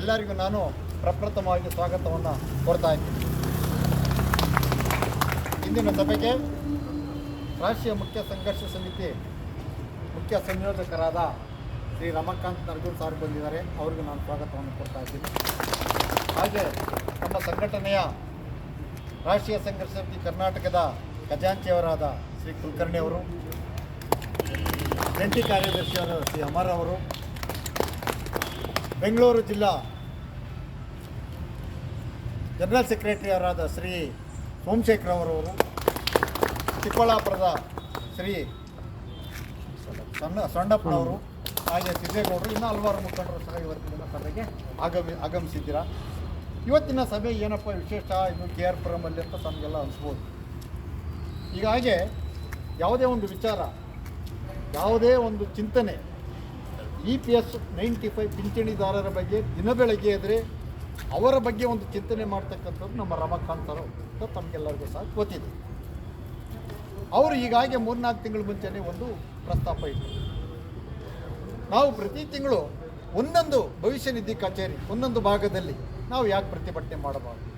ಎಲ್ಲರಿಗೂ ನಾನು ಪ್ರಪ್ರಥಮವಾಗಿ ಸ್ವಾಗತವನ್ನು ಕೊಡ್ತಾ ಇದ್ದೀನಿ. ಇಂದಿನ ಸಭೆಗೆ ರಾಷ್ಟ್ರೀಯ ಮುಖ್ಯ ಸಂಘರ್ಷ ಸಮಿತಿ ಮುಖ್ಯ ಸಂಯೋಜಕರಾದ ಶ್ರೀ ರಮಾಕಾಂತ್ ನರ್ಗೂರ್ ಸಾರ್ ಬಂದಿದ್ದಾರೆ. ಅವ್ರಿಗೂ ನಾನು ಸ್ವಾಗತವನ್ನು ಕೊಡ್ತಾ ಇದ್ದೀನಿ. ಹಾಗೆ ನಮ್ಮ ಸಂಘಟನೆಯ ರಾಷ್ಟ್ರೀಯ ಸಂಘರ್ಷ ಸಮಿತಿ ಕರ್ನಾಟಕದ ಖಜಾಂಚಿಯವರಾದ ಶ್ರೀ ಕುಲಕರ್ಣಿ ಅವರು, ಜಂಟಿ ಕಾರ್ಯದರ್ಶಿಯವರಾದ ಶ್ರೀ ಅಮರ್ ಅವರು ಬೆಂಗಳೂರು ಜಿಲ್ಲಾ ಜನರಲ್ ಸೆಕ್ರೆಟರಿಯವರಾದ ಶ್ರೀ ಸೋಮಶೇಖರ್ ಅವರವರು, ಚಿಕ್ಕಬಳ್ಳಾಪುರದ ಶ್ರೀ ಸಣ್ಣ ಸಣ್ಣಪ್ಪನವರು, ಹಾಗೆ ಸಿದ್ದೇಗೌಡರು, ಇನ್ನೂ ಹಲವಾರು ಮುಖಂಡರು ಸಹ ಇವತ್ತಿನ ಸಭೆಗೆ ಆಗಮಿ, ಆಗಮಿಸಿದ್ದೀರಾ? ಇವತ್ತಿನ ಸಭೆ ಏನಪ್ಪ ವಿಶೇಷ? ಇದು ಕೆ ಆರ್ ಪುರಮಲ್ಲಿ ಅಂತ ತಮಗೆಲ್ಲ ಅನಿಸ್ಬೋದು. ಹೀಗಾಗಿ ಹಾಗೆ ಯಾವುದೇ ಒಂದು ವಿಚಾರ, ಯಾವುದೇ ಒಂದು ಚಿಂತನೆ E P S ninety five ಪಿಂಚಣಿದಾರರ ಬಗ್ಗೆ ದಿನ ಬೆಳಗ್ಗೆ ಎದ್ರೆ ಅವರ ಬಗ್ಗೆ ಒಂದು ಚಿಂತನೆ ಮಾಡ್ತಕ್ಕಂಥದ್ದು ನಮ್ಮ ರಮಾಕಾಂತ್ ಅವರು ಅಂತ ತಮಗೆಲ್ಲರಿಗೂ ಸಹ ಗೊತ್ತಿದೆ. ಅವರು ಈಗಾಗೆ ಮೂರ್ನಾಲ್ಕು ತಿಂಗಳ ಮುಂಚೆನೇ ಒಂದು ಪ್ರಸ್ತಾಪ ಇತ್ತು. ನಾವು ಪ್ರತಿ ತಿಂಗಳು ಒಂದೊಂದು ಭವಿಷ್ಯ ನಿಧಿ ಕಚೇರಿ, ಒಂದೊಂದು ಭಾಗದಲ್ಲಿ ನಾವು ಯಾಕೆ ಪ್ರತಿಭಟನೆ ಮಾಡಬಾರ್ದು?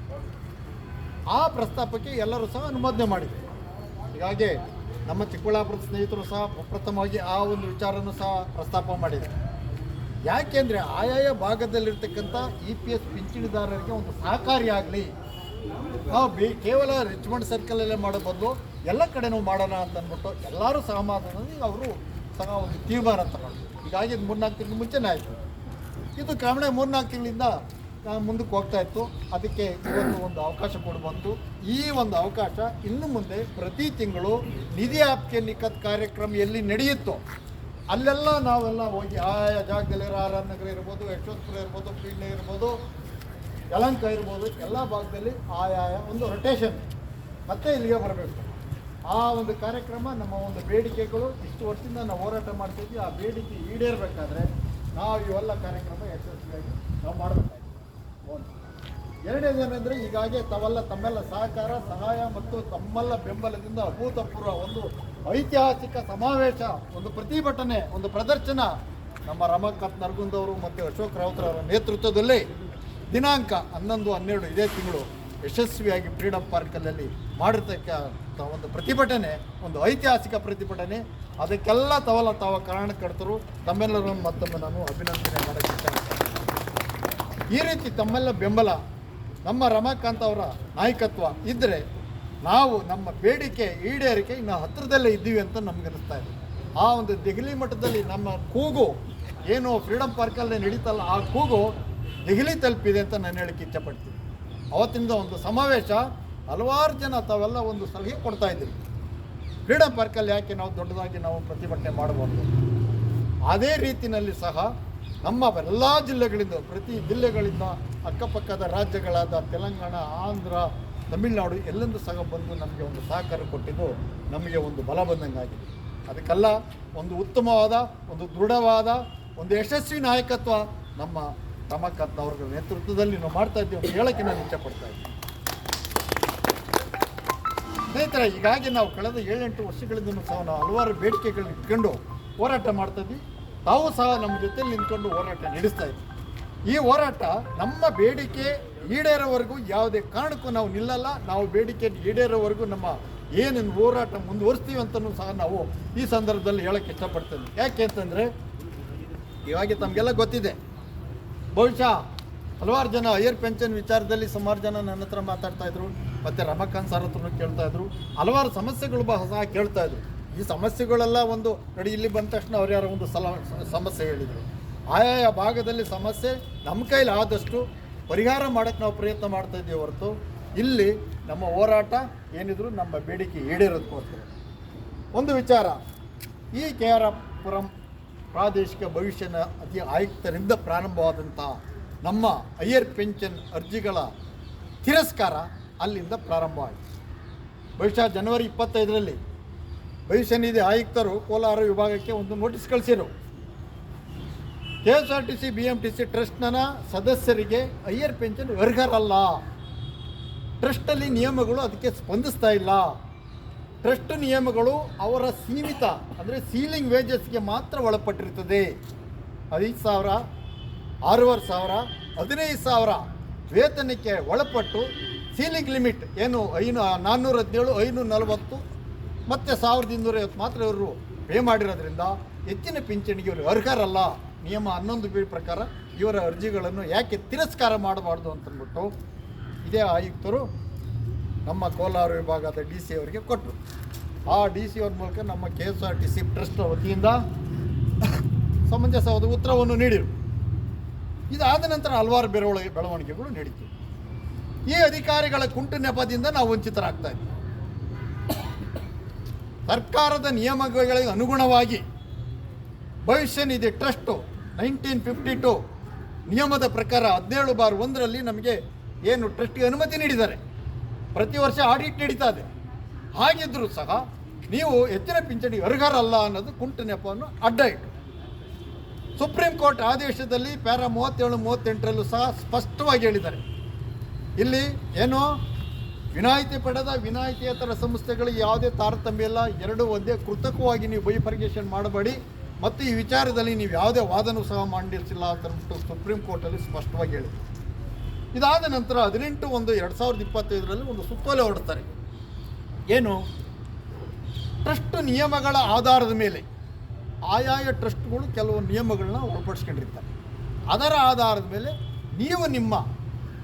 ಆ ಪ್ರಸ್ತಾಪಕ್ಕೆ ಎಲ್ಲರೂ ಸಹ ಅನುಮೋದನೆ ಮಾಡಿದೆ ಹೀಗಾಗಿ ನಮ್ಮ ಚಿಕ್ಕಬಳ್ಳಾಪುರದ ಸ್ನೇಹಿತರು ಸಹ ಪ್ರಥಮವಾಗಿ ಆ ಒಂದು ವಿಚಾರವನ್ನು ಸಹ ಪ್ರಸ್ತಾಪ ಮಾಡಿದೆ ಯಾಕೆಂದರೆ ಆಯಾಯ ಭಾಗದಲ್ಲಿರ್ತಕ್ಕಂಥ ಇ ಪಿ ಎಸ್ ಪಿಂಚಣಿದಾರರಿಗೆ ಒಂದು ಸಹಕಾರಿಯಾಗಲಿ ನಾವು ಬಿ, ಕೇವಲ ರಿಚ್ಮಂಡ್ ಸರ್ಕಲಲ್ಲೇ ಮಾಡೋ ಬದಲು ಎಲ್ಲ ಕಡೆನೂ ಮಾಡೋಣ ಅಂತ ಅಂದ್ಬಿಟ್ಟು ಎಲ್ಲರೂ ಸಹಮಾಧಾನದಲ್ಲಿ ಅವರು ಸಹ ಒಂದು ತೀರ್ಮಾನ ತಗೊಂಡು ಹೀಗಾಗಿ ಇದು ಮೂರ್ನಾಲ್ಕು ತಿಂಗಳು ಮುಂಚೆನೇ ಆಯಿತು. ಇದು ಕ್ರಮಣ ಮೂರ್ನಾಲ್ಕು ತಿಂಗಳಿಂದ ಮುಂದಕ್ಕೆ ಹೋಗ್ತಾ ಇತ್ತು. ಅದಕ್ಕೆ ಇವತ್ತು ಒಂದು ಅವಕಾಶ ಕೊಡ್ಬಂತು ಈ ಒಂದು ಅವಕಾಶ ಇನ್ನು ಮುಂದೆ ಪ್ರತಿ ತಿಂಗಳು ನಿಧಿ ಆಪ್ಕೆ ನಿಖತ್ ಕಾರ್ಯಕ್ರಮ ಎಲ್ಲಿ ನಡೆಯುತ್ತೋ ಅಲ್ಲೆಲ್ಲ ನಾವೆಲ್ಲ ಹೋಗಿ ಆಯಾ ಜಾಗದಲ್ಲಿ ಆರ್ ನಗರ ಇರ್ಬೋದು, ಯಶವಂತಪುರ ಇರ್ಬೋದು ಪೀಣ್ಯ ಇರ್ಬೋದು, ಯಲಂಕ ಇರ್ಬೋದು, ಎಲ್ಲ ಭಾಗದಲ್ಲಿ ಆಯಾಯ ಒಂದು ರೊಟೇಷನ್ ಮತ್ತೆ ಇಲ್ಲಿಗೆ ಬರಬೇಕು. ಆ ಒಂದು ಕಾರ್ಯಕ್ರಮ, ನಮ್ಮ ಒಂದು ಬೇಡಿಕೆಗಳು, ಇಷ್ಟು ವರ್ಷದಿಂದ ನಾವು ಹೋರಾಟ ಮಾಡ್ತಿದ್ವಿ ಆ ಬೇಡಿಕೆ ಈಡೇರಬೇಕಾದ್ರೆ ನಾವು ಇವೆಲ್ಲ ಕಾರ್ಯಕ್ರಮ ಯಶಸ್ವಿಯಾಗಿ ನಾವು ಮಾಡಬೇಕಾಗಿದೆ ಒಂದು. ಎರಡನೇದೇನೆಂದರೆ ಈಗಾಗಲೇ ತಾವೆಲ್ಲ ತಮ್ಮೆಲ್ಲ ಸಹಕಾರ, ಸಹಾಯ ಮತ್ತು ತಮ್ಮೆಲ್ಲ ಬೆಂಬಲದಿಂದ ಅಭೂತಪೂರ್ವ ಒಂದು ಐತಿಹಾಸಿಕ ಸಮಾವೇಶ, ಒಂದು ಪ್ರತಿಭಟನೆ, ಒಂದು ಪ್ರದರ್ಶನ ನಮ್ಮ ರಮಾಕಾಂತ್ ನರಗುಂದ್ ಅವರು ಮತ್ತು ಅಶೋಕ್ ಅವರ ನೇತೃತ್ವದಲ್ಲಿ ದಿನಾಂಕ ಹನ್ನೊಂದು, ಹನ್ನೆರಡು ಇದೇ ತಿಂಗಳು ಯಶಸ್ವಿಯಾಗಿ ಫ್ರೀಡಮ್ ಪಾರ್ಕಲ್ಲಿ ಮಾಡಿರ್ತಕ್ಕಂಥ ಒಂದು ಪ್ರತಿಭಟನೆ, ಒಂದು ಐತಿಹಾಸಿಕ ಪ್ರತಿಭಟನೆ. ಅದಕ್ಕೆಲ್ಲ ತವಲ ತಾವ ಕಾರಣಕರ್ತರು. ತಮ್ಮೆಲ್ಲರನ್ನು ಮತ್ತೊಮ್ಮೆ ನಾನು ಅಭಿನಂದನೆ ಮಾಡೋಕ್ಕೆ ಇಷ್ಟಪಡ್ತೀನಿ ಈ ರೀತಿ ತಮ್ಮೆಲ್ಲ ಬೆಂಬಲ ನಮ್ಮ ರಮಾಕಾಂತ್ ಅವರ ನಾಯಕತ್ವ ಇದ್ದರೆ ನಾವು ನಮ್ಮ ಬೇಡಿಕೆ ಈಡೇರಿಕೆ ಇನ್ನು ಹತ್ತಿರದಲ್ಲೇ ಇದ್ದೀವಿ ಅಂತ ನಮ್ಗೆ ಅನಿಸ್ತಾ ಇದೆ. ಆ ಒಂದು ದೆಹಲಿ ಮಟ್ಟದಲ್ಲಿ ನಮ್ಮ ಕೂಗು ಏನು ಫ್ರೀಡಮ್ ಪಾರ್ಕಲ್ಲಿ ನಡೀತಲ್ಲ, ಆ ಕೂಗು ದೆಹಲಿ ತಲುಪಿದೆ ಅಂತ ನಾನು ಹೇಳಕ್ಕೆ ಇಚ್ಛಪಡ್ತೀನಿ. ಅವತ್ತಿಂದ ಒಂದು ಸಮಾವೇಶ ಹಲವಾರು ಜನ ತಾವೆಲ್ಲ ಒಂದು ಸಲಹೆ ಕೊಡ್ತಾ ಇದ್ದೀವಿ ಫ್ರೀಡಮ್ ಪಾರ್ಕಲ್ಲಿ ಯಾಕೆ ನಾವು ದೊಡ್ಡದಾಗಿ ನಾವು ಪ್ರತಿಭಟನೆ ಮಾಡಬಾರ್ದು? ಅದೇ ರೀತಿಯಲ್ಲಿ ಸಹ ನಮ್ಮ ಎಲ್ಲ ಜಿಲ್ಲೆಗಳಿಂದ, ಪ್ರತಿ ಜಿಲ್ಲೆಗಳಿಂದ ಅಕ್ಕಪಕ್ಕದ ರಾಜ್ಯಗಳಾದ ತೆಲಂಗಾಣ, ಆಂಧ್ರ ತಮಿಳುನಾಡು ಎಲ್ಲೆಂದು ಸಹ ಬಂದು ನಮಗೆ ಒಂದು ಸಹಕಾರ ಕೊಟ್ಟಿದ್ದು ನಮಗೆ ಒಂದು ಬಲ ಬಂದಂಗಾಗಿದೆ ಅದಕ್ಕೆಲ್ಲ ಒಂದು ಉತ್ತಮವಾದ, ಒಂದು ದೃಢವಾದ, ಒಂದು ಯಶಸ್ವಿ ನಾಯಕತ್ವ ನಮ್ಮ ತಮಕತ್ ಅವ್ರ ನೇತೃತ್ವದಲ್ಲಿ ನಾವು ಮಾಡ್ತಾ ಇದ್ದೀವಿ ಅಂತ ಹೇಳಕ್ಕೆ ನಾನು ಇಚ್ಛಪಡ್ತಾ ಇದ್ದೀನಿ. ಸ್ನೇಹಿತರೆ, ಹೀಗಾಗಿ ನಾವು ಕಳೆದ ಏಳೆಂಟು ವರ್ಷಗಳಿಂದ ಸಹ ನಾವು ಹಲವಾರು ಬೇಡಿಕೆಗಳನ್ನ ಇಟ್ಕೊಂಡು ಹೋರಾಟ ಮಾಡ್ತಾ ಇದ್ವಿ ತಾವು ಸಹ ನಮ್ಮ ಜೊತೆಯಲ್ಲಿ ನಿಂತ್ಕೊಂಡು ಹೋರಾಟ ನಡೆಸ್ತಾ ಇದ್ವಿ ಈ ಹೋರಾಟ ನಮ್ಮ ಬೇಡಿಕೆ ಈಡೇರೋವರೆಗೂ ಯಾವುದೇ ಕಾರಣಕ್ಕೂ ನಾವು ನಿಲ್ಲಲ್ಲ. ನಾವು ಬೇಡಿಕೆ ಈಡೇರೋವರೆಗೂ ನಮ್ಮ ಏನೇನು ಹೋರಾಟ ಮುಂದುವರಿಸ್ತೀವಿ ಅಂತಲೂ ಸಹ ನಾವು ಈ ಸಂದರ್ಭದಲ್ಲಿ ಹೇಳಕ್ಕೆ ಇಷ್ಟಪಡ್ತೇನೆ. ಯಾಕೆ ಅಂತಂದರೆ ಇವಾಗ ತಮಗೆಲ್ಲ ಗೊತ್ತಿದೆ. ಬಹುಶಃ ಹಲವಾರು ಜನ ಹೈಯರ್ ಪೆನ್ಷನ್ ವಿಚಾರದಲ್ಲಿ ಸುಮಾರು ಜನ ನನ್ನ ಹತ್ರ ಮಾತಾಡ್ತಾ ಇದ್ರು, ಮತ್ತು ರಮಾಕಾಂತ್ ಸರ್ ಹತ್ರನೂ ಕೇಳ್ತಾ ಇದ್ರು. ಹಲವಾರು ಸಮಸ್ಯೆಗಳು ಬಹ ಸಹ ಕೇಳ್ತಾ ಇದ್ರು. ಈ ಸಮಸ್ಯೆಗಳೆಲ್ಲ ಒಂದು ನೋಡಿ ಇಲ್ಲಿ ಬಂದ ತಕ್ಷಣ ಅವ್ರು ಯಾರೋ ಒಂದು ಸಲ, ಸಮಸ್ಯೆ ಹೇಳಿದರು. ಆಯಾಯ ಭಾಗದಲ್ಲಿ ಸಮಸ್ಯೆ ನಮ್ಮ ಕೈಲಿ ಆದಷ್ಟು ಪರಿಹಾರ ಮಾಡೋಕ್ಕೆ ನಾವು ಪ್ರಯತ್ನ ಮಾಡ್ತಾ ಇದ್ದೀವಿ ಹೊರತು ಇಲ್ಲಿ ನಮ್ಮ ಹೋರಾಟ ಏನಿದ್ರು ನಮ್ಮ ಬೇಡಿಕೆ ಈಡೇರೋದಕ್ಕೋಸ್ಕರ. ಒಂದು ವಿಚಾರ, ಈ ಕೆ ಆರ್ ಪುರಂ ಪ್ರಾದೇಶಿಕ ಭವಿಷ್ಯನ ಅತಿ ಆಯುಕ್ತರಿಂದ ಪ್ರಾರಂಭವಾದಂಥ ನಮ್ಮ ಹೈಯರ್ ಪೆನ್ಷನ್ ಅರ್ಜಿಗಳ ತಿರಸ್ಕಾರ ಅಲ್ಲಿಂದ ಪ್ರಾರಂಭವಾಯಿತು ಬಹುಶಃ ಜನವರಿ ಇಪ್ಪತ್ತೈದರಲ್ಲಿ ಭವಿಷ್ಯ ನಿಧಿ ಆಯುಕ್ತರು ಕೋಲಾರ ವಿಭಾಗಕ್ಕೆ ಒಂದು notice ಕಳಿಸಿರು. K S R T C, B M T C ಟ್ರಸ್ಟ್ನ ಸದಸ್ಯರಿಗೆ ಹೈಯರ್ ಪೆನ್ಷನ್ ಅರ್ಹರಲ್ಲ ಟ್ರಸ್ಟಲ್ಲಿ ನಿಯಮಗಳು ಅದಕ್ಕೆ ಸ್ಪಂದಿಸ್ತಾ ಇಲ್ಲ. ಟ್ರಸ್ಟ್ ನಿಯಮಗಳು ಅವರ ಸೀಮಿತ ಅಂದರೆ ಸೀಲಿಂಗ್ ವೇಜಸ್ಗೆ ಮಾತ್ರ ಒಳಪಟ್ಟಿರ್ತದೆ ಐದು ಸಾವಿರ, ಆರೂವರೆ ಸಾವಿರ, ಹದಿನೈದು ಸಾವಿರ ವೇತನಕ್ಕೆ ಒಳಪಟ್ಟು ಸೀಲಿಂಗ್ ಲಿಮಿಟ್ ಏನು ಐನು, ನಾನ್ನೂರ ಹದಿನೇಳು ಐನೂರ ನಲವತ್ತು ಮತ್ತು ಸಾವಿರದ ಇನ್ನೂರೈವತ್ತು ಮಾತ್ರ ಇವರು ಪೇ ಮಾಡಿರೋದ್ರಿಂದ ಹೆಚ್ಚಿನ ಪಿಂಚಣಿಗೆ ಇವರು ಅರ್ಹರಲ್ಲ. ನಿಯಮ ಹನ್ನೊಂದು ಬಿ ಪ್ರಕಾರ ಇವರ ಅರ್ಜಿಗಳನ್ನು ಯಾಕೆ ತಿರಸ್ಕಾರ ಮಾಡಬಾರ್ದು ಅಂತಂದ್ಬಿಟ್ಟು ಇದೇ ಆಯುಕ್ತರು ನಮ್ಮ ಕೋಲಾರ ವಿಭಾಗದ ಡಿ ಸಿ ಅವರಿಗೆ ಕೊಟ್ಟರು. ಆ ಡಿ ಸಿ ಅವ್ರ ಮೂಲಕ ನಮ್ಮ K S R T C trust ವತಿಯಿಂದ ಸಮಂಜಸವಾದ ಉತ್ತರವನ್ನು ನೀಡಿರು. ಇದಾದ ನಂತರ ಹಲವಾರು ಬೆರವಣಿಗೆ ಬೆಳವಣಿಗೆಗಳು ನಡೀತು. ಈ ಅಧಿಕಾರಿಗಳ ಕುಂಟು ನೆಪದಿಂದ ನಾವು ವಂಚಿತರಾಗ್ತಾ ಇದ್ದೀವಿ ಸರ್ಕಾರದ ನಿಯಮಗಳಿಗೆ ಅನುಗುಣವಾಗಿ ಭವಿಷ್ಯ ನಿಧಿ ಟ್ರಸ್ಟು ನೈನ್ಟೀನ್ ಫಿಫ್ಟಿ ಟು ನಿಯಮದ ಪ್ರಕಾರ ಹದಿನೇಳು ಬಾರ್ ಒಂದರಲ್ಲಿ ನಮಗೆ ಏನು ಟ್ರಸ್ಟ್ಗೆ ಅನುಮತಿ ನೀಡಿದ್ದಾರೆ. ಪ್ರತಿ ವರ್ಷ ಆಡಿಟ್ ನಡೀತಾ ಇದೆ. ಹಾಗಿದ್ದರೂ ಸಹ ನೀವು ಹೆಚ್ಚಿನ ಪಿಂಚಣಿ ಅರ್ಹರಲ್ಲ ಅನ್ನೋದು ಕುಂಟು ನೆಪವನ್ನು ಅಡ್ಡ ಇಟ್ಟು. ಸುಪ್ರೀಂ ಕೋರ್ಟ್ ಆದೇಶದಲ್ಲಿ ಪ್ಯಾರಾ ಮೂವತ್ತೇಳು, ಮೂವತ್ತೆಂಟರಲ್ಲೂ ಸಹ ಸ್ಪಷ್ಟವಾಗಿ ಹೇಳಿದ್ದಾರೆ. ಇಲ್ಲಿ ಏನು ವಿನಾಯಿತಿ ಪಡೆದ ವಿನಾಯಿತಿಯೇತರ ಸಂಸ್ಥೆಗಳಿಗೆ ಯಾವುದೇ ತಾರತಮ್ಯ ಇಲ್ಲ. ಎರಡು ಒಂದೇ ಕೃತಕವಾಗಿ ನೀವು ಬೈಫರ್ಗೇಷನ್ ಮಾಡಬೇಡಿ. ಮತ್ತು ಈ ವಿಚಾರದಲ್ಲಿ ನೀವು ಯಾವುದೇ ವಾದನೂ ಸಹ ಮಂಡಿಸಿಲ್ಲ ಅಂತ ಅಂದ್ಬಿಟ್ಟು ಸುಪ್ರೀಂ ಕೋರ್ಟಲ್ಲಿ ಸ್ಪಷ್ಟವಾಗಿ ಹೇಳಿದೆ ಇದಾದ ನಂತರ ಹದಿನೆಂಟು ಒಂದು ಎರಡು ಸಾವಿರದ ಇಪ್ಪತ್ತೈದರಲ್ಲಿ ಒಂದು ಸುತ್ತೋಲೆ ಹೊರಡ್ತಾರೆ. ಏನು? ಟ್ರಸ್ಟ್ ನಿಯಮಗಳ ಆಧಾರದ ಮೇಲೆ ಆಯಾಯ ಟ್ರಸ್ಟ್ಗಳು ಕೆಲವು ನಿಯಮಗಳನ್ನ ಒಳಪಡಿಸ್ಕೊಂಡಿರ್ತಾರೆ. ಅದರ ಆಧಾರದ ಮೇಲೆ ನೀವು ನಿಮ್ಮ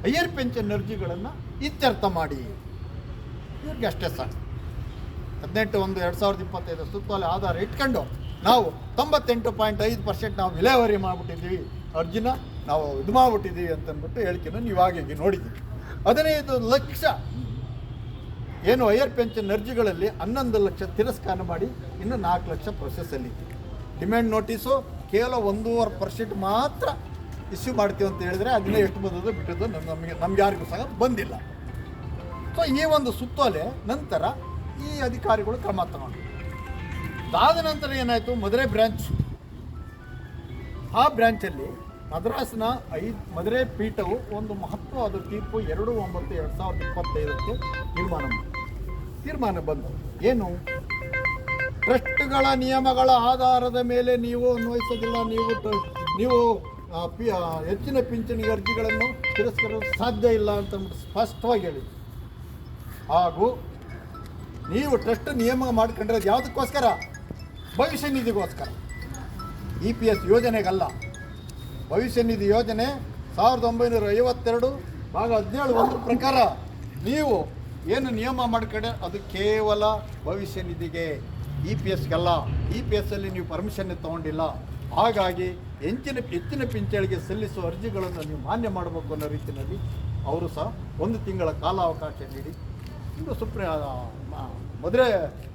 ಹೈಯರ್ ಪೆನ್ಷನ್ ಅರ್ಜಿಗಳನ್ನು ಇತ್ಯರ್ಥ ಮಾಡಿ. ಇವ್ರಿಗೆ ಅಷ್ಟೇ ಸಾಕು. ಹದಿನೆಂಟು ಒಂದು ಎರಡು ಸಾವಿರದ ಇಪ್ಪತ್ತೈದು ಸುತ್ತೋಲೆ ಆಧಾರ ಇಟ್ಕೊಂಡು ನಾವು ತೊಂಬತ್ತೆಂಟು ಪಾಯಿಂಟ್ ಐದು ಪರ್ಸೆಂಟ್ ನಾವು ವಿಲೇವರಿ ಮಾಡಿಬಿಟ್ಟಿದ್ದೀವಿ. ಅರ್ಜಿನ, ನಾವು ಇದು ಮಾಡಿಬಿಟ್ಟಿದ್ದೀವಿ ಅಂತಂದ್ಬಿಟ್ಟು ನೀವು ಹಾಗೆ ನೋಡಿದ್ದೀವಿ ಹದಿನೈದು ಲಕ್ಷ ಏನು ಹೈಯರ್ ಪೆನ್ಷನ್ ಅರ್ಜಿಗಳಲ್ಲಿ ಹನ್ನೊಂದು ಲಕ್ಷ ತಿರಸ್ಕಾರ ಮಾಡಿ ಇನ್ನು ನಾಲ್ಕು ಲಕ್ಷ ಪ್ರೊಸೆಸ್ಸಲ್ಲಿ ಡಿಮ್ಯಾಂಡ್ ನೋಟಿಸು ಕೇವಲ ಒಂದೂವರೆ ಪರ್ಸೆಂಟ್ ಮಾತ್ರ ಇಶ್ಯೂ ಮಾಡ್ತೀವಿ ಅಂತ ಹೇಳಿದರೆ ಅದನ್ನ ಎಷ್ಟು ಬಂದದ್ದು ಬಿಟ್ಟದ್ದು ನಮ್- ನಮಗೆ ನಮ್ಗೆ ಯಾರಿಗೂ ಸಹ ಬಂದಿಲ್ಲ. ಸೊ ಈ ಒಂದು ಸುತ್ತೋಲೆ ನಂತರ ಈ ಅಧಿಕಾರಿಗಳು ಕ್ರಮ ತಗೊಂಡು ಅದಾದ ನಂತರ ಏನಾಯಿತು? ಮದುರೆ ಬ್ರ್ಯಾಂಚ್ ಆ ಬ್ರ್ಯಾಂಚಲ್ಲಿ ಮದ್ರಾಸ್ನ ಐದು ಮದುರೆ ಪೀಠವು ಒಂದು ಮಹತ್ವವಾದ ತೀರ್ಪು ಎರಡು ಒಂಬತ್ತು ಎರಡು ಸಾವಿರದ ಇಪ್ಪತ್ತೈದಕ್ಕೆ ತೀರ್ಮಾನ. ತೀರ್ಮಾನ ಬಂತು. ಏನು? ಟ್ರಸ್ಟ್ಗಳ ನಿಯಮಗಳ ಆಧಾರದ ಮೇಲೆ ನೀವು ಅನ್ವಯಿಸೋದಿಲ್ಲ. ನೀವು ನೀವು ಪಿ ಹೆಚ್ಚಿನ ಪಿಂಚಣಿ ಅರ್ಜಿಗಳನ್ನು ತಿರಸ್ಕರಿಸಲು ಸಾಧ್ಯ ಇಲ್ಲ ಅಂತ ಸ್ಪಷ್ಟವಾಗಿ ಹೇಳಿ ಹಾಗೂ ನೀವು ಟ್ರಸ್ಟ್ ನಿಯಮ ಮಾಡ್ಕೊಂಡಿರೋದು ಯಾವುದಕ್ಕೋಸ್ಕರ? ಭವಿಷ್ಯ ನಿಧಿಗೋಸ್ಕರ. ಇ ಪಿ ಎಸ್ ಯೋಜನೆಗಲ್ಲ. ಭವಿಷ್ಯ ನಿಧಿ ಯೋಜನೆ ಸಾವಿರದ ಒಂಬೈನೂರ ಐವತ್ತೆರಡು ಭಾಗ ಹದಿನೇಳು ಒಂದು ಪ್ರಕಾರ ನೀವು ಏನು ನಿಯಮ ಮಾಡ್ಕೊಂಡೆ ಅದು ಕೇವಲ ಭವಿಷ್ಯ ನಿಧಿಗೆ, ಇ ಪಿ ಎಸ್ಗೆಲ್ಲ. ಇ ಪಿ ಎಸ್ಸಲ್ಲಿ ನೀವು ಪರ್ಮಿಷನ್ ತೊಗೊಂಡಿಲ್ಲ. ಹಾಗಾಗಿ ಹೆಚ್ಚಿನ ಹೆಚ್ಚಿನ ಪಿಂಚಣಿಗೆ ಸಲ್ಲಿಸುವ ಅರ್ಜಿಗಳನ್ನು ನೀವು ಮಾನ್ಯ ಮಾಡಬೇಕು ಅನ್ನೋ ರೀತಿಯಲ್ಲಿ ಅವರು ಸಹ ಒಂದು ತಿಂಗಳ ಕಾಲಾವಕಾಶ ನೀಡಿ. ಇನ್ನು ಸುಪ್ರೀಂ ಮದುವೆ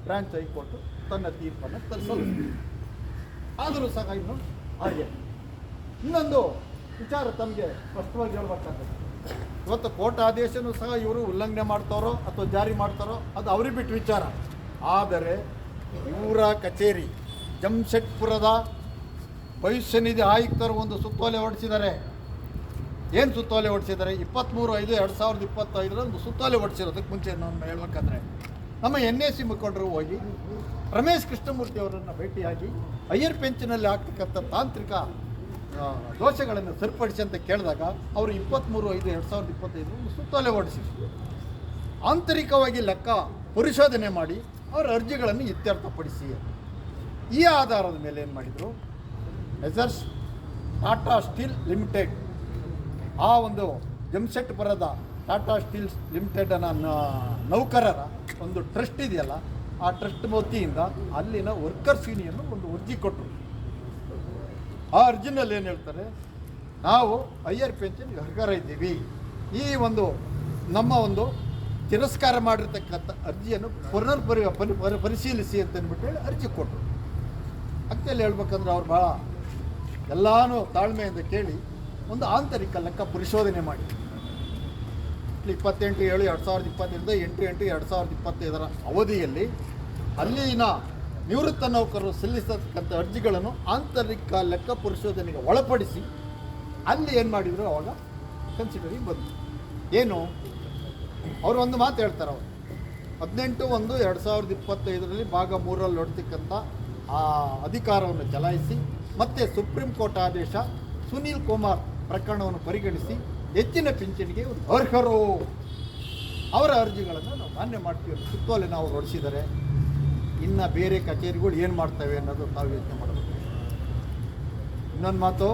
ಬ್ರಾಂಚ್ ಹೈಕೋರ್ಟ್ ತನ್ನ ತೀರ್ಪನ್ನು ತರಿಸಲು ಆದರೂ ಸಹ ಇನ್ನು ಹಾಗೆ. ಇನ್ನೊಂದು ವಿಚಾರ ತಮಗೆ ಸ್ಪಷ್ಟವಾಗಿ ಹೇಳ್ಬೇಕಾಗ್ತದೆ ಇವತ್ತು ಕೋರ್ಟ್ ಆದೇಶನೂ ಸಹ ಇವರು ಉಲ್ಲಂಘನೆ ಮಾಡ್ತಾರೋ ಅಥವಾ ಜಾರಿ ಮಾಡ್ತಾರೋ ಅದು ಅವ್ರಿಗೆ ಬಿಟ್ಟು ವಿಚಾರ. ಆದರೆ ಇವರ ಕಚೇರಿ ಜಮ್ಶೆಟ್ಪುರದ ಭವಿಷ್ಯ ನಿಧಿ ಆಯುಕ್ತರು ಒಂದು ಸುತ್ತೋಲೆ ಹೊರಡಿಸಿದ್ದಾರೆ ಏನು ಸುತ್ತೋಲೆ ಹೊಡಿಸಿದ್ದಾರೆ? ಇಪ್ಪತ್ತ್ಮೂರು ಐದು, ಎರಡು ಸಾವಿರದ ಇಪ್ಪತ್ತೈದರ ಒಂದು ಸುತ್ತೋಲೆ ಹೊಡಿಸಿರೋದಕ್ಕೆ ಮುಂಚೆ ನಾನು ಹೇಳ್ಬೇಕಂದ್ರೆ. ನಮ್ಮ ಎನ್ ಎ ಸಿ ಮುಖಂಡರು ಹೋಗಿ ರಮೇಶ್ ಕೃಷ್ಣಮೂರ್ತಿ ಅವರನ್ನು ಭೇಟಿಯಾಗಿ ಹೈಯರ್ ಪೆನ್ಷನಲ್ಲಿ ಆಗ್ತಕ್ಕಂಥ ತಾಂತ್ರಿಕ ದೋಷಗಳನ್ನು ಸರಿಪಡಿಸಿ ಅಂತ ಕೇಳಿದಾಗ ಅವರು ಇಪ್ಪತ್ತ್ಮೂರು, ಐದು, ಎರಡು ಸಾವಿರದ ಇಪ್ಪತ್ತೈದು ಸುತ್ತಲೇ ಹೊರಡಿಸಿದ್ರು ಆಂತರಿಕವಾಗಿ ಲೆಕ್ಕ ಪರಿಶೋಧನೆ ಮಾಡಿ ಅವರ ಅರ್ಜಿಗಳನ್ನು ಇತ್ಯರ್ಥಪಡಿಸಿ. ಈ ಆಧಾರದ ಮೇಲೆ ಏನು ಮಾಡಿದರು? ಮೆಸರ್ಸ್ ಟಾಟಾ ಸ್ಟೀಲ್ ಲಿಮಿಟೆಡ್ ಆ ಒಂದು ಜಮ್ಸೆಟ್ ಬರದ ಟಾಟಾ ಸ್ಟೀಲ್ಸ್ ಲಿಮಿಟೆಡ್ ನೌಕರರ ಒಂದು ಟ್ರಸ್ಟ್ ಇದೆಯಲ್ಲ, ಆ ಟ್ರಸ್ಟ್ ವತಿಯಿಂದ ಅಲ್ಲಿನ ವರ್ಕರ್ಸ್ ಯೂನಿಯನ್ ಒಂದು ಅರ್ಜಿ ಕೊಟ್ಟರು ಆ ಅರ್ಜಿನಲ್ಲಿ ಏನು ಹೇಳ್ತಾರೆ, ನಾವು ಹೈಯರ್ ಪೆನ್ಷನ್ ಅರ್ಹರ ಇದ್ದೀವಿ. ಈ ಒಂದು, ನಮ್ಮ ಒಂದು ತಿರಸ್ಕಾರ ಮಾಡಿರ್ತಕ್ಕಂಥ ಅರ್ಜಿಯನ್ನು ಪುನರ್ ಪರಿ, ಪರಿ- ಪರಿ- ಪರಿಶೀಲಿಸಿ ಅಂತ ಅಂದ್ಬಿಟ್ಟು ಹೇಳಿ ಅರ್ಜಿ ಕೊಟ್ಟರು ಅಕ್ಕಿಯಲ್ಲಿ ಹೇಳ್ಬೇಕಂದ್ರೆ ಅವ್ರು ಭಾಳ ಎಲ್ಲಾನು ತಾಳ್ಮೆಯಿಂದ ಕೇಳಿ ಒಂದು ಆಂತರಿಕ ಲೆಕ್ಕ ಪರಿಶೋಧನೆ ಮಾಡಿ. ಇಪ್ಪತ್ತೆಂಟು ಏಳು ಎರಡು ಸಾವಿರದ ಇಪ್ಪತ್ತರಿಂದ ಎಂಟು ಎಂಟು ಎರಡು ಸಾವಿರದ ಇಪ್ಪತ್ತೈದರ ಅವಧಿಯಲ್ಲಿ ಅಲ್ಲಿನ ನಿವೃತ್ತ ನೌಕರರು ಸಲ್ಲಿಸತಕ್ಕಂಥ ಅರ್ಜಿಗಳನ್ನು ಆಂತರಿಕ ಲೆಕ್ಕ ಪರಿಶೋಧನೆಗೆ ಒಳಪಡಿಸಿ ಅಲ್ಲಿ ಏನು ಮಾಡಿದ್ರು? ಅವಾಗ ಕನ್ಸಿಡರಿಂಗ್ ಬಂತು. ಏನು? ಅವರು ಒಂದು ಮಾತು ಹೇಳ್ತಾರೆ ಅವರು. ಹದಿನೆಂಟು ಒಂದು ಎರಡು ಸಾವಿರದ ಇಪ್ಪತ್ತೈದರಲ್ಲಿ ಭಾಗ ಮೂರರಲ್ಲಿ ಹೊಡ್ತಕ್ಕಂಥ ಆ ಅಧಿಕಾರವನ್ನು ಚಲಾಯಿಸಿ ಮತ್ತೆ ಸುಪ್ರೀಂ ಕೋರ್ಟ್ ಆದೇಶ ಸುನೀಲ್ ಕುಮಾರ್ ಪ್ರಕರಣವನ್ನು ಪರಿಗಣಿಸಿ ಹೆಚ್ಚಿನ ಪಿಂಚಣಿಗೆ ಅರ್ಹರು. ಅವರ ಅರ್ಜಿಗಳನ್ನು ನಾವು ಮಾನ್ಯ ಮಾಡ್ತೀವಿ ಸುತ್ತೋಲೆ ನಾವು ಹೊರಡಿಸಿದ್ದಾರೆ ಇನ್ನು ಬೇರೆ ಕಚೇರಿಗಳು ಏನು ಮಾಡ್ತವೆ ಅನ್ನೋದು ನಾವು ಯೋಚನೆ ಮಾಡಬೇಕು. ಇನ್ನೊಂದು ಮಾತು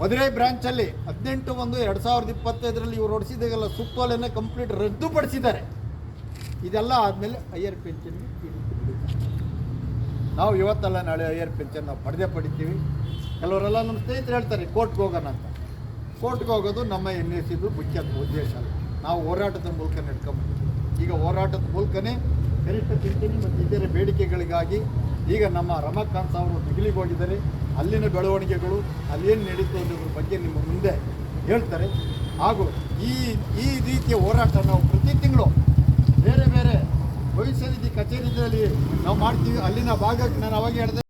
ಮದುವೆ ಬ್ರಾಂಚಲ್ಲಿ ಹದಿನೆಂಟು ಒಂದು ಎರಡು ಸಾವಿರದ ಇಪ್ಪತ್ತೈದರಲ್ಲಿ ಇವರು ಹೊಡಿಸಿದಾಗೆಲ್ಲ ಸುತ್ತೋಲೆನ ಕಂಪ್ಲೀಟ್ ರದ್ದುಪಡಿಸಿದ್ದಾರೆ. ಇದೆಲ್ಲ ಆದಮೇಲೆ ಹೈಯರ್ ನಡೀತದೆ. ನಾವು ಇವತ್ತಲ್ಲ ನಾಳೆ ಹೈಯರ್ ಪೆನ್ಷನ್ ನಾವು ಪಡೆದೇ ಪಡಿತೀವಿ. ಕೆಲವರೆಲ್ಲ ನಮ್ಮ ಸ್ನೇಹಿತರು ಹೇಳ್ತಾರೆ ಕೋರ್ಟ್ಗೆ ಹೋಗೋಣ ಅಂತ. ಕೋರ್ಟ್ಗೆ ಹೋಗೋದು ನಮ್ಮ ಎನ್ ಎಸ್ ಇದು ಮುಖ್ಯ ಉದ್ದೇಶ. ನಾವು ಹೋರಾಟದ ಮೂಲಕ ನಡ್ಕೊಂಬಂದಿದ್ದೀವಿ ಈಗ ಹೋರಾಟದ ಮೂಲಕನೇ ಗರಿಷ್ಠ ಪಿಂಚಣಿ ಮತ್ತು ಇತರ ಬೇಡಿಕೆಗಳಿಗಾಗಿ ಈಗ ನಮ್ಮ ರಮಾಕಾಂತ್ ಅವರು ದೆಹಲಿಗೆ ಹೋಗಿದ್ದಾರೆ ಅಲ್ಲಿನ ಬೆಳವಣಿಗೆಗಳು, ಅಲ್ಲೇನು ನಡೀತು ಅನ್ನೋದ್ರ ಬಗ್ಗೆ ನಿಮ್ಮ ಮುಂದೆ ಹೇಳ್ತಾರೆ. ಹಾಗೂ ಈ ಈ ರೀತಿಯ ಹೋರಾಟ ನಾವು ಪ್ರತಿ ತಿಂಗಳು ಬೇರೆ ಬೇರೆ ಭವಿಷ್ಯ ನಿಧಿ ಕಚೇರಿಗಳಲ್ಲಿ ನಾವು ಮಾಡ್ತೀವಿ. ಅಲ್ಲಿನ ಭಾಗಕ್ಕೆ ನಾನು ಅವಾಗ ಹೇಳಿದೆ